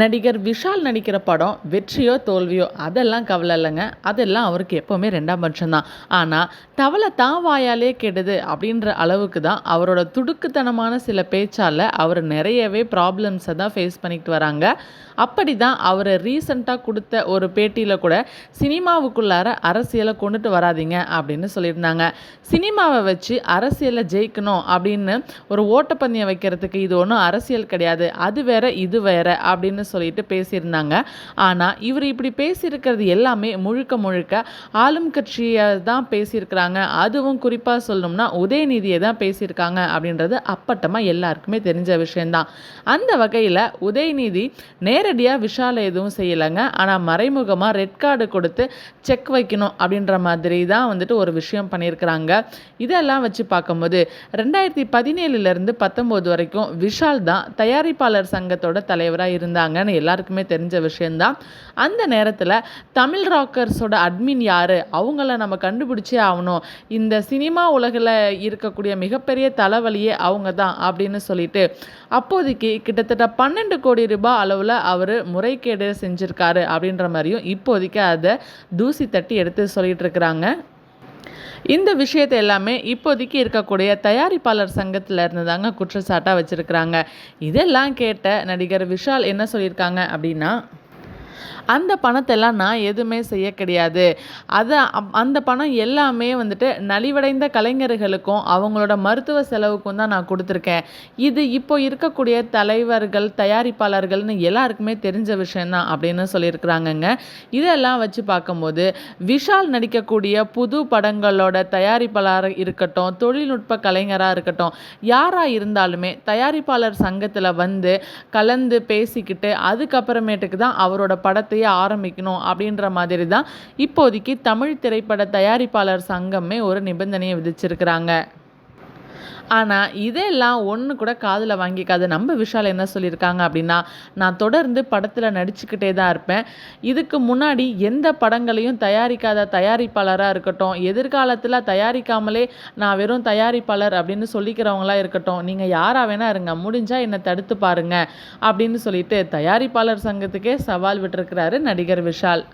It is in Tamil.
நடிகர் விஷால் நடிக்கிற படம் வெற்றியோ தோல்வியோ அதெல்லாம் கவலை இல்லைங்க. அதெல்லாம் அவருக்கு எப்போவுமே ரெண்டாம் பட்சம்தான் ஆனால் தவளை தான் வாயாலே கெடுது அப்படின்ற அளவுக்கு தான் அவரோட துடுக்குத்தனமான சில பேச்சால் அவர் நிறையவே ப்ராப்ளம்ஸை தான் ஃபேஸ் பண்ணிக்கிட்டு வராங்க. அப்படி தான் அவர் ரீசண்டாக கொடுத்த ஒரு பேட்டியில் கூட சினிமாவுக்குள்ளார அரசியலை கொண்டுட்டு வராதீங்க அப்படின்னு சொல்லியிருந்தாங்க. சினிமாவை வச்சு அரசியலை ஜெயிக்கணும் அப்படின்னு ஒரு ஓட்டப்பந்தயம் வைக்கிறதுக்கு இது ஒன்றும் அரசியல் கிடையாது. அது வேற இது வேற அப்படின்னு சொல்லிட்டு பேசியிருந்தாங்க. ஆனால் இவர் இப்படி பேசியிருக்கிறது எல்லாமே முழுக்க முழுக்க ஆளும் கட்சியை தான் பேசியிருக்கிறாங்க. அதுவும் குறிப்பாக சொல்லணும்னா உதயநிதியை தான் பேசியிருக்காங்க அப்படின்றது அப்பட்டமாக எல்லாருக்குமே தெரிஞ்ச விஷயந்தான் அந்த வகையில் உதயநிதி நேரடியாக விஷாலை எதுவும் செய்யலைங்க. ஆனால் மறைமுகமாக ரெட் கார்டு கொடுத்து செக் வைக்கணும் அப்படின்ற மாதிரி தான் வந்துட்டு ஒரு விஷயம் பண்ணியிருக்கிறாங்க. இதெல்லாம் வச்சு பார்க்கும்போது ரெண்டாயிரத்தி பதினேழுலேருந்து பத்தொம்போது வரைக்கும் விஷால் தான் தயாரிப்பாளர் சங்கத்தோட தலைவராக இருந்தார் இருந்தாங்கன்னு எல்லாருக்குமே தெரிஞ்ச விஷயந்தான் அந்த நேரத்தில் தமிழ் ராக்கர்ஸோட அட்மின் யார்? அவங்கள நம்ம கண்டுபிடிச்சே ஆகணும். இந்த சினிமா உலகில் இருக்கக்கூடிய மிகப்பெரிய தலைவலியே அவங்க தான் அப்படின்னு சொல்லிட்டு அப்போதைக்கு கிட்டத்தட்ட பன்னெண்டு கோடி ரூபாய் அளவில் அவர் முறைகேடு செஞ்சுருக்காரு அப்படின்ற மாதிரியும் இப்போதைக்கு அதை தூசி தட்டி எடுத்து சொல்லிட்டு இருக்கிறாங்க. இந்த விஷயத்தை எல்லாமே இப்போதைக்கு இருக்கக்கூடிய தயாரிப்பாளர் சங்கத்தில் இருந்து தாங்க குற்றச்சாட்டாக வச்சுருக்கிறாங்க. இதெல்லாம் கேட்ட நடிகர் விஷால் என்ன சொல்லியிருக்காங்க அப்படின்னா அந்த பணத்தெல்லாம் நான் எதுவுமே செய்ய கிடையாது. அதை அப்- அந்த பணம் எல்லாமே வந்துட்டு நலிவடைந்த கலைஞர்களுக்கும் அவங்களோட மருத்துவ செலவுக்கும் தான் நான் கொடுத்துருக்கேன். இது இப்போ இருக்கக்கூடிய தலைவர்கள் தயாரிப்பாளர்கள்னு எல்லாருக்குமே தெரிஞ்ச விஷயந்தான் அப்படின்னு சொல்லியிருக்கிறாங்கங்க. இதெல்லாம் வச்சு பார்க்கும்போது விஷால் நடிக்கக்கூடிய புது படங்களோட தயாரிப்பாளர் இருக்கட்டும் தொழில்நுட்ப கலைஞராக இருக்கட்டும் யாராக இருந்தாலுமே தயாரிப்பாளர் சங்கத்தில் வந்து கலந்து பேசிக்கிட்டு அதுக்கப்புறமேட்டுக்கு தான் அவரோட படத்தையே ஆரம்பிக்கணும் அப்படின்ற மாதிரி தான் இப்போதைக்கு தமிழ் திரைப்பட தயாரிப்பாளர் சங்கமே ஒரு நிபந்தனையை விதிச்சிருக்கிறாங்க. ஆனால் இதெல்லாம் ஒன்று கூட காதில் வாங்கிக்காது. நம்ம விஷால் என்ன சொல்லியிருக்காங்க அப்படின்னா நான் தொடர்ந்து படத்தில் நடிச்சுக்கிட்டே தான் இருப்பேன். இதுக்கு முன்னாடி எந்த படங்களையும் தயாரிக்காத தயாரிப்பாளராக இருக்கட்டும் எதிர்காலத்தில் தயாரிக்காமலே நான் வெறும் தயாரிப்பாளர் அப்படின்னு சொல்லிக்கிறவங்களா இருக்கட்டும் நீங்கள் யாராக வேணா இருங்க முடிஞ்சால் என்னை தடுத்து பாருங்க அப்படின்னு சொல்லிட்டு தயாரிப்பாளர் சங்கத்துக்கே சவால் விட்டிருக்கிறாரு நடிகர் விஷால்.